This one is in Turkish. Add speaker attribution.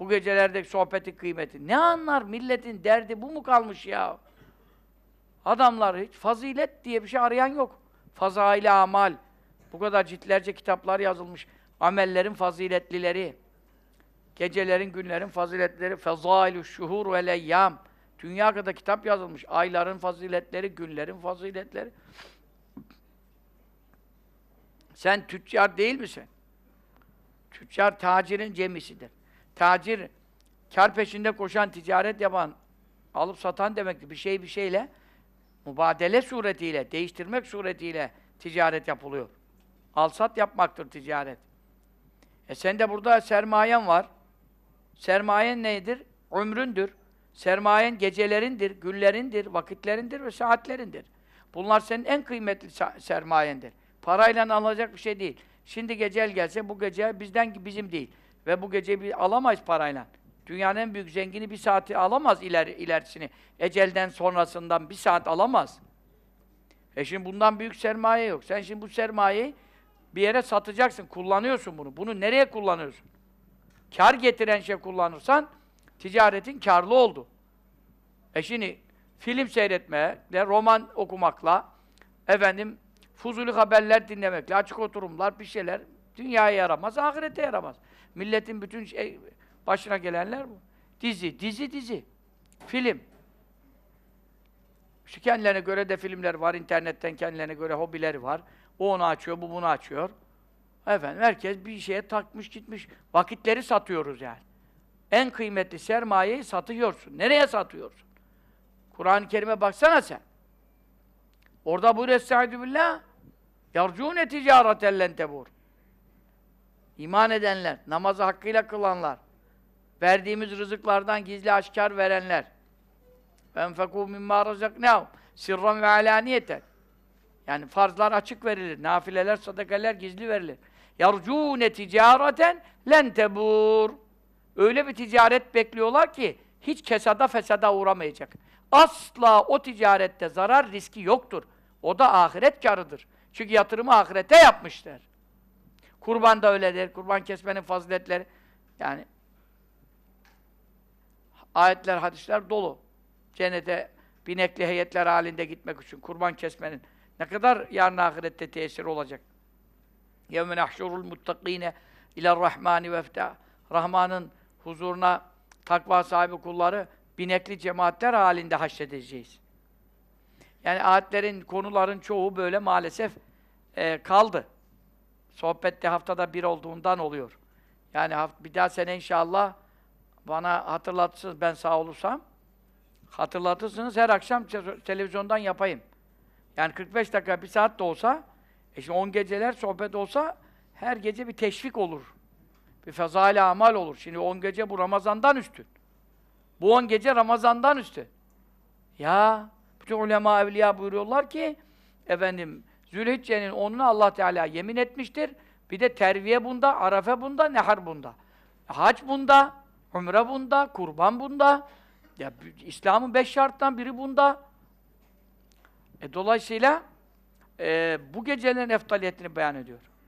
Speaker 1: Bu gecelerdeki sohbetin kıymeti. Ne anlar milletin derdi bu mu kalmış ya? Adamlar hiç fazilet diye bir şey arayan yok. Fazail-i amal. Bu kadar ciltlerce kitaplar yazılmış. Amellerin faziletlileri. Gecelerin, günlerin faziletleri. Fezailü şuhur ve leyyam. Dünya kadar kitap yazılmış. Ayların faziletleri, günlerin faziletleri. Sen tüccar değil misin? Tüccar tacirin cemisidir. Tacir, kar peşinde koşan, ticaret yapan, alıp satan demektir. Bir şey bir şeyle, mübadele suretiyle, değiştirmek suretiyle ticaret yapılıyor. Al-sat yapmaktır ticaret. E sen de burada sermayen var. Sermayen nedir? Ömründür. Sermayen gecelerindir, günlerindir, vakitlerindir ve saatlerindir. Bunlar senin en kıymetli sermayendir. Parayla alınacak bir şey değil. Şimdi gecel gelse bu gece bizden bizim değil. Ve bu gece bir alamayız parayla. Dünyanın en büyük zengini bir saati alamaz ileri, ilerisini. Ecelden sonrasından bir saat alamaz. E şimdi bundan büyük sermaye yok. Sen şimdi bu sermayeyi bir yere satacaksın, kullanıyorsun bunu. Bunu nereye kullanıyorsun? Kar getiren şey kullanırsan ticaretin karlı oldu. E şimdi film seyretmekle, roman okumakla, efendim fuzuli haberler dinlemekle, açık oturumlar, bir şeyler dünyaya yaramaz, ahirete yaramaz. Milletin bütün şey, başına gelenler bu. Dizi, dizi, dizi. Film. İşte kendilerine göre de filmler var, internetten kendilerine göre hobileri var. O onu açıyor, bu bunu açıyor. Efendim herkes bir şeye takmış gitmiş. Vakitleri satıyoruz yani. En kıymetli sermayeyi satıyorsun. Nereye satıyorsun? Kur'an-ı Kerim'e baksana sen. Orada buyuruyor Estaizu billah. Yarcûne ticâreten len tebur iman edenler, namazı hakkıyla kılanlar, verdiğimiz rızıklardan gizli aşkar verenler. Enfekû mimmâ razaknâhum sirran ve alâniyeten. Yani farzlar açık verilir, nafileler, sadakalar gizli verilir. Yarcûne ticâreten len tebûr. Öyle bir ticaret bekliyorlar ki hiç kesada fesada uğramayacak. Asla o ticarette zarar riski yoktur. O da ahiret karıdır. Çünkü yatırımı ahirete yapmışlar. Kurban da öyledir. Kurban kesmenin faziletleri yani ayetler, hadisler dolu. Cennete binekli heyetler halinde gitmek için kurban kesmenin ne kadar yarın ahirette tesir olacak. يَوْمَ نَحْشُرُ الْمُتَّقِينَ اِلَى الرَّحْمَانِ وَفْتَى Rahman'ın huzuruna takva sahibi kulları binekli cemaatler halinde haşredeceğiz. Yani ayetlerin, konuların çoğu böyle maalesef e, kaldı. Sohbette haftada bir olduğundan oluyor. Yani bir daha sene inşallah bana hatırlatırsınız ben sağ olursam. Hatırlatırsınız her akşam te- televizyondan yapayım. Yani 45 dakika, bir saat de olsa, e şimdi 10 geceler sohbet olsa her gece bir teşvik olur. Bir fezail amal olur. Şimdi 10 gece bu Ramazan'dan üstün. Bu 10 gece Ramazan'dan üstün. Ya bütün ulema evliya buyuruyorlar ki efendim Zülhicce'nin onuna Allah Teala yemin etmiştir. Bir de terviye bunda, arafe bunda, nehar bunda. Hac bunda, umre bunda, kurban bunda. Ya İslam'ın beş şarttan biri bunda. E, dolayısıyla e, bu gecelerin eftaliyetini beyan ediyor.